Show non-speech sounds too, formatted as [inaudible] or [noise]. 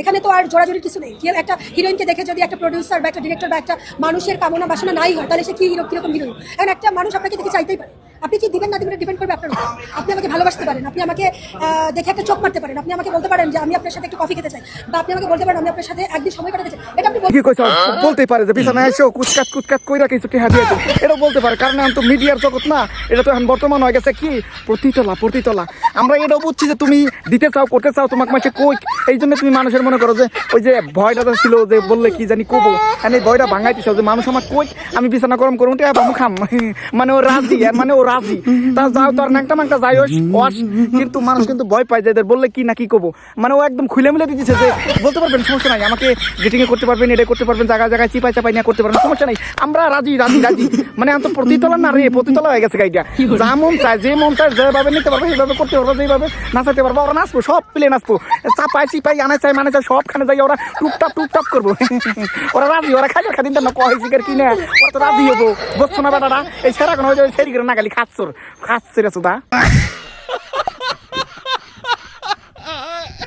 এখানে তো আর জোরাজোরি কিছু নেই। কেউ একটা হিরোইনকে দেখে যদি একটা প্রডিউসার বা একটা ডিরেক্টর বা একটা মানুষের কামনা বাসনা নাই হয়, তাহলে সে কি হিরো কীরকম হিরোইন এখন একটা মানুষ আপনাকে দেখে চাইতেই পারে। আপনি কি দিবেন না দিবেন ডিপেন্ড করবে আপনার উপর। আপনি আমাকে ভালোবাসতে পারেন, আপনি আমাকে দেখে একটা চোখ মারতে পারেন, আপনি আমাকে বলতে পারেন যে আমি আপনার সাথে একটু কফি খেতে চাই, বা আপনি আমাকে বলতে পারেন আমি আপনার সাথে একদিন সময় কাটাতে চাই। এটা আপনি কি কইছ, বলতেই পারে যে বিছানায় এসেও কুচকাত কুচকাত কইরা কিছু টেহা দিয়েছে এটা বলতে পারে, কারণ এখন তো মিডিয়ার জগৎ না, এটা তো এখন বর্তমান হয়ে গেছে কি? প্রতিতলা প্রতিতলা। আমরা এটাও বুঝছি যে তুমি দিতে চাও, করতে চাও, তোমাকে মাসে কই, এই জন্য তুমি মানুষের মনে করো যে, ওই যে ভয়টা তো ছিল যে বললে কি জানি কবো মানে এই ভয়টা ভাঙাইতে চাও যে মানুষ আমার কই, আমি বিছানা গরম বামু খাম। মানে ও রাজি মানে ও রাজি। তা যাও তোর নাংটা মাংটা যাই ওস ওয়াস। কিন্তু মানুষ কিন্তু ভয় পায় যে বললে কি না কি কবো মানে ও একদম খুলে মিলে দিতেছে যে বলতে পারবেন সমস্যা নাই। আমাকে গেটিং এ করতে পারবেন এটা করতে পারবেন জায়গায় জায়গায় চিপাই চাপাই নিয়ে করতে পারবেন সমস্যা নাই। আমরা রাজি রাজি রাজি। মানে আমি তো প্রতিতলা না রে প্রতিতলা হয়ে গেছে গাইটা যা মন চায় যে মন চায় যেভাবে নিতে পারবে সেইভাবে করতে পারব যেভাবে নাচাতে পারব ওরা নাচবো সব প্লে নাচবো। চাপাই চিপাই আনে চাই মানে চাই সবখানে যাই ওরা টুকটাপ টুকটাপ করব। [laughs] ওরা রাজি ওরা খাই খাদিন না কয় শিকার কিনে ওরা তো রাজি হব। বুঝছ না বেটারা? এই সেরা কোনো সেরি করে না গালি খাচ্ছর খাচ্ছরে সুদা